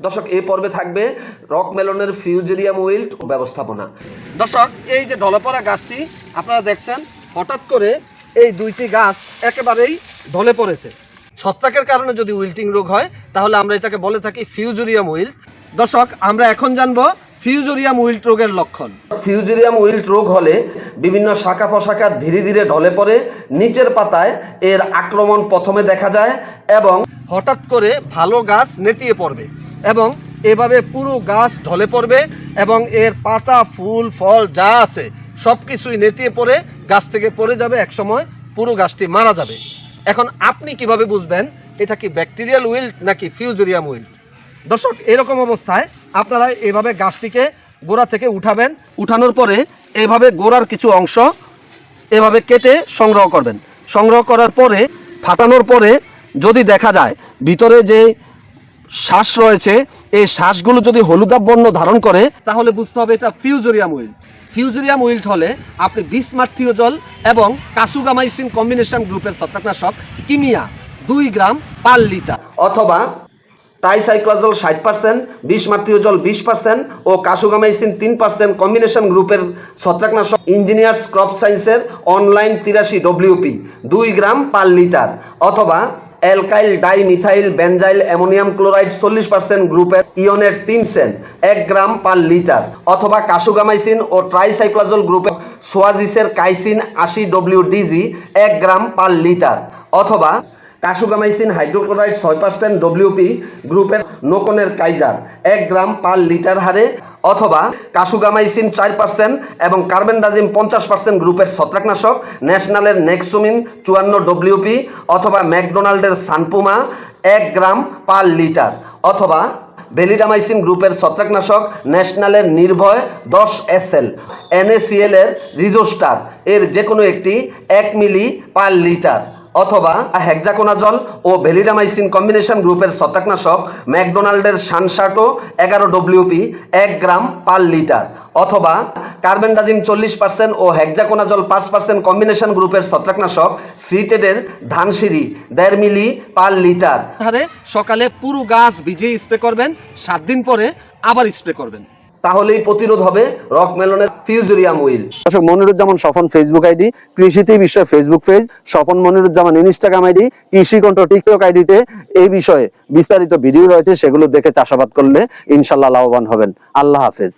দর্শক এই পর্বে থাকবে রক মেলনের ফিউজেরিয়াম উইল ব্যবস্থাপনা। দর্শক এই যে ঢলপরা গাছটি আপনারা দেখছেন হঠাৎ করে এই দুইটি গাছ একেবারেই ঢলে পড়েছে। ছত্রাকের কারণে যদি উইল্টিং রোগ হয় তাহলে আমরা এটাকে বলে থাকি ফিউজেরিয়াম উইল্ট দর্শক আমরা এখন জানব ফিউজেরিয়াম উইল্ট রোগের লক্ষণ। ফিউজেরিয়াম উইল্ট রোগ হলে বিভিন্ন শাখা প্রশাখা ধীরে ধীরে ঢলে পড়ে নিচের পাতায় এর আক্রমণ প্রথমে দেখা যায় এবং হঠাৎ করে ভালো গাছ নেতিয়ে পড়বে। এবং এভাবে পুরো গাছ ঢলে পড়বে এবং এর পাতা, ফুল, ফল যা আছে সব কিছুই নেতিয়ে পড়ে গাছ থেকে পড়ে যাবে, একসময় পুরো গাছটি মারা যাবে। এখন আপনি কীভাবে বুঝবেন এটা কি ব্যাকটেরিয়াল উইল্ট নাকি ফিউজেরিয়াম উইল্ট? দর্শক, এরকম অবস্থায় আপনারা এভাবে গাছটিকে গোড়া থেকে উঠাবেন। উঠানোর পরে এভাবে গোড়ার কিছু অংশ এভাবে কেটে সংগ্রহ করবেন। সংগ্রহ করার পরে, ফাটানোর পরে যদি দেখা যায় ভিতরে যে শ্বাস রয়েছে। এই শ্বাসগুলো যদি হলুদাব বর্ণ ধারণ করে, তাহলে বুঝতে হবে এটা ফিউজোরিয়াম উইল্ট ফিউজোরিয়াম উইল্ট হলে আপনি বিসমার্থীয় জল এবং কাসুগামাইসিন কম্বিনেশন গ্রুপের ছত্রাকনাশক কিমিয়া দুই গ্রাম পার লিটার অথবা টাইসাইক্লোজল ষাট পার্সেন্ট বিশ মাতৃয় জল বিশ পার্সেন্ট ও কাসুগামাইসিন তিন পার্সেন্ট কম্বিনেশন গ্রুপের ছত্রাকনাশক ইঞ্জিনিয়ার্স ক্রপ সায়েন্সের অনলাইন তিরাশি ডব্লিউপি দুই গ্রাম পার লিটার অথবা alkyl dimethyl benzyl, ammonium chloride চল্লিশ পার্সেন্ট গ্রুপের ইয়নের টিনসেন এক গ্রাম পার লিটার অথবা কাসুগামাইসিন ও ট্রাইসাইক্লোজল গ্রুপের সোয়াজিসের কাইসিন আশি ডব্লিউ ডিজি এক গ্রাম পার লিটার অথবা কাসুগামাইসিন হাইড্রোক্লোরাইড ছয় পার্সেন্ট ডব্লিউপি গ্রুপের নোকনের কাইজার, এক গ্রাম পার লিটার হারে অথবা কাসুগামাইসিন চার পার্সেন্ট এবং কার্বেন্ডাজিম পঞ্চাশ পার্সেন্ট গ্রুপের ছত্রাকনাশক, ন্যাশনালের নেক্সোমিন চুয়ান্ন ডব্লিউপি অথবা ম্যাকডোনাল্ডের সানপুমা এক গ্রাম পার লিটার অথবা বেলিডামাইসিন গ্রুপের ছত্রাকনাশক, ন্যাশনালের নির্ভয় দশ এস এল এনএসিএল এর রিজোস্টার। এর যে কোনো একটি এক মিলি পার লিটার। অথবা হেক্সাকোনাজল ও ভেলিডামাইসিন কম্বিনেশন গ্রুপের ছত্রাকনাশক ম্যাকডোনাল্ডের সানশাটো এগারো ডব্লিউপি এক গ্রাম পার লিটার। অথবা কার্বেন্ডাজিম চল্লিশ পার্সেন্ট ও হেক্সাকোনাজল পাঁচ পার্সেন্ট কম্বিনেশন গ্রুপের ছত্রাকনাশক সিটেডের ধানসিঁড়ি, দেড় মিলি পার লিটার। সকালে পুরো গাছ ভিজিয়ে স্প্রে করবেন, সাত দিন পরে আবার স্প্রে করবেন। তাহলেই প্রতিরোধ হবে রক মেলনের ফিউজুরিয়াম উইল। দর্শক, মনিরুজ্জামান স্বপন ফেসবুক আইডি, কৃষিতে বিষয় Facebook page Swapan Moniruzzaman Instagram ID Krishi Kantha TikTok আইডিতে এই বিষয়ে বিস্তারিত ভিডিও রয়েছে, সেগুলো দেখে চাষাবাদ করলে ইনশাল্লাহ লাভবান হবেন। আল্লাহ হাফেজ।